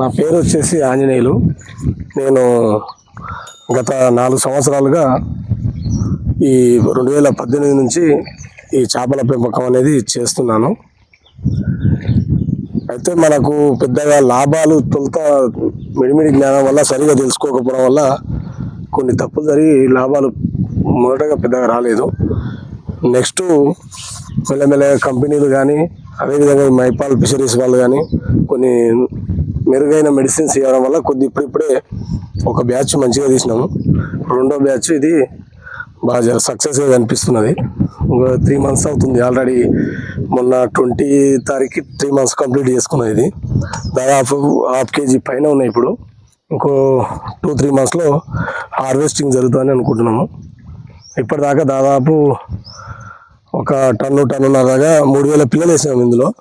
నా పేరు వచ్చేసి ఆంజనేయులు. నేను గత నాలుగు సంవత్సరాలుగా ఈ రెండు వేల పద్దెనిమిది నుంచి ఈ చేపల పెంపకం అనేది చేస్తున్నాను. అయితే మనకు పెద్దగా లాభాలు తొలుత మిడిమిడి జ్ఞానం వల్ల సరిగా తెలుసుకోకపోవడం వల్ల కొన్ని తప్పులు జరిగి లాభాలు మొదటగా పెద్దగా రాలేదు. నెక్స్ట్ మెల్లమెల్లగా కంపెనీలు కానీ అదేవిధంగా మైపాల్ ఫిషరీస్ వాళ్ళు కానీ కొన్ని మెరుగైన మెడిసిన్స్ ఇవ్వడం వల్ల కొద్ది ఇప్పుడిప్పుడే ఒక బ్యాచ్ మంచిగా తీసినాము. రెండో బ్యాచ్ ఇది బాగా సక్సెస్గా కనిపిస్తున్నది. త్రీ మంత్స్ అవుతుంది ఆల్రెడీ మొన్న ట్వంటీ తారీఖు త్రీ మంత్స్ కంప్లీట్ చేసుకున్నది ఇది. దాదాపు హాఫ్ కేజీ పైన ఉన్నాయి ఇప్పుడు. ఇంకో టూ త్రీ మంత్స్లో హార్వెస్టింగ్ జరుగుతుందని అనుకుంటున్నాము. ఇప్పటిదాకా దాదాపు ఒక టన్ను టన్నున్నరగా మూడు వేల పిల్లలు వేసాము ఇందులో.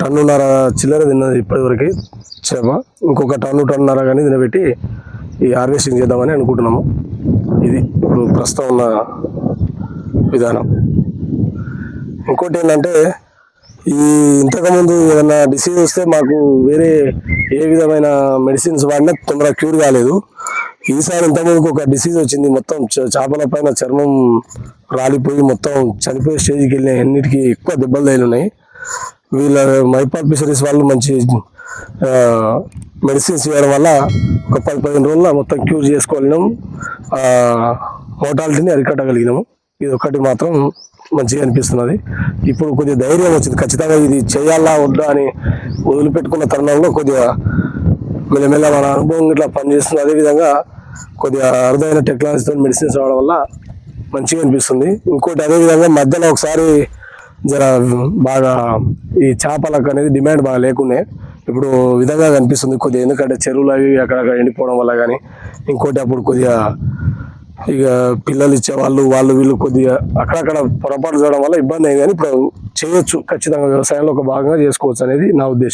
టన్నున్నర చిల్లర తిన్నది ఇప్పటివరకు చేప. ఇంకొక టన్ను టన్నున్నర కానీ తినబెట్టి ఈ హార్వెస్టింగ్ చేద్దామని అనుకుంటున్నాము. ఇది ఇప్పుడు ప్రస్తుతం ఉన్న విధానం. ఇంకోటి ఏంటంటే ఈ ఇంతకుముందు ఏదైనా డిసీజ్ వస్తే మాకు వేరే ఏ విధమైన మెడిసిన్స్ వాడినా తొందరగా క్యూర్ కాలేదు. ఈసారి ఇంతకుముందుకు ఒక డిసీజ్ వచ్చింది. మొత్తం చేపల పైన చర్మం రాలిపోయి మొత్తం చనిపోయే స్టేజ్కి వెళ్ళిన అన్నిటికీ ఎక్కువ దెబ్బలు తగిలినాయి వీళ్ళ మైపాల్ ఫిషరీస్ వాళ్ళు మంచి మెడిసిన్స్ ఇవ్వడం వల్ల ఒక పది పదిహేను రోజుల్లో మొత్తం క్యూర్ చేసుకోగలిగినాం మోటాలిటీని అరికట్టగలిగినాము. ఇది ఒకటి మాత్రం మంచిగా అనిపిస్తున్నది. ఇప్పుడు కొద్దిగా ధైర్యం వచ్చింది. ఖచ్చితంగా ఇది చేయాలా వద్దా అని వదిలిపెట్టుకున్న తరుణంలో కొద్దిగా మెల్లమెల్ల మన అనుభవం ఇట్లా పనిచేస్తుంది. అదేవిధంగా కొద్దిగా అరుదైన టెక్నాలజీతో మెడిసిన్స్ రావడం వల్ల మంచిగా అనిపిస్తుంది. ఇంకోటి అదేవిధంగా మధ్యలో ఒకసారి జర బాగా ఈ చేపలకు అనేది డిమాండ్ బాగా లేకునే ఇప్పుడు విధంగా కనిపిస్తుంది కొద్దిగా. ఎందుకంటే చెరువులు అవి అక్కడక్కడ ఎండిపోవడం వల్ల కానీ ఇంకోటి అప్పుడు కొద్దిగా ఇక పిల్లలు ఇచ్చేవాళ్ళు వాళ్ళు వీళ్ళు కొద్దిగా అక్కడక్కడ పొరపాటు చేయడం వల్ల ఇబ్బంది అయింది. కానీ ఇప్పుడు చేయొచ్చు. ఖచ్చితంగా వ్యవసాయంలో ఒక భాగంగా చేసుకోవచ్చు అనేది నా ఉద్దేశం.